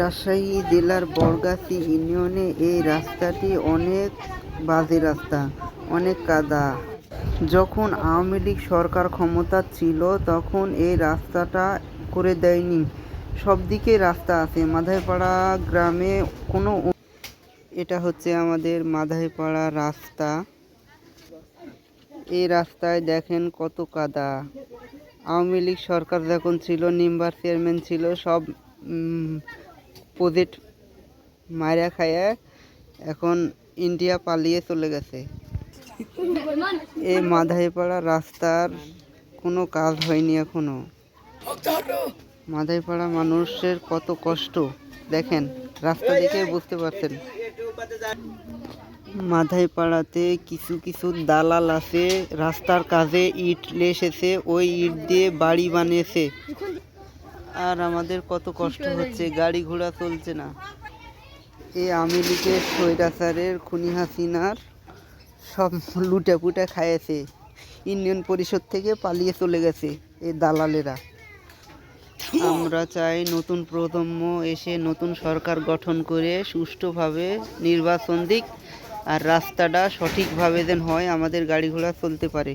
রাজশাহী জেলার বরগাছি ইউনিয়নে এই রাস্তাটি অনেক বাজে রাস্তা, অনেক কাদা। যখন আওয়ামী লীগ সরকার ক্ষমতা ছিল, তখন এই রাস্তাটা করে দেয়নি। সব দিকে রাস্তা আছে। মাধাইপাড়া গ্রামে কোনো এটা হচ্ছে আমাদের মাধাইপাড়া রাস্তা। এই রাস্তায় দেখেন কত কাদা। আওয়ামী লীগ সরকার যখন ছিল, নিম্বার চেয়ারম্যান ছিল, সব প্রজেক্ট মায়েরা খায়া এখন ইন্ডিয়া পালিয়ে চলে গেছে। এই মাধাইপাড়া রাস্তার কোনো কাজ হয়নি এখনও। মাধাইপাড়া মানুষের কত কষ্ট। দেখেন, রাস্তা দেখে বুঝতে পারছেন। মাধাইপাড়াতে কিছু কিছু দালাল আছে, রাস্তার কাজে ইট এসেছে ওই ইট দিয়ে বাড়ি বানিয়েছে। আর আমাদের কত কষ্ট হচ্ছে গাড়ি ঘোড়া চলছে না। এই আওয়ামী লীগের স্বৈরাচারের খুনি হাসিনার সব লুটে পুটে খাইয়েছে। ইউনিয়ন পরিষদ থেকে পালিয়ে চলে গেছে এই দালালেরা। আমরা চাই নতুন প্রজন্ম এসে নতুন সরকার গঠন করে সুষ্ঠুভাবে নির্বাচন দিক আর রাস্তাটা সঠিকভাবে যেন হয় আমাদের গাড়ি ঘোড়া চলতে পারে।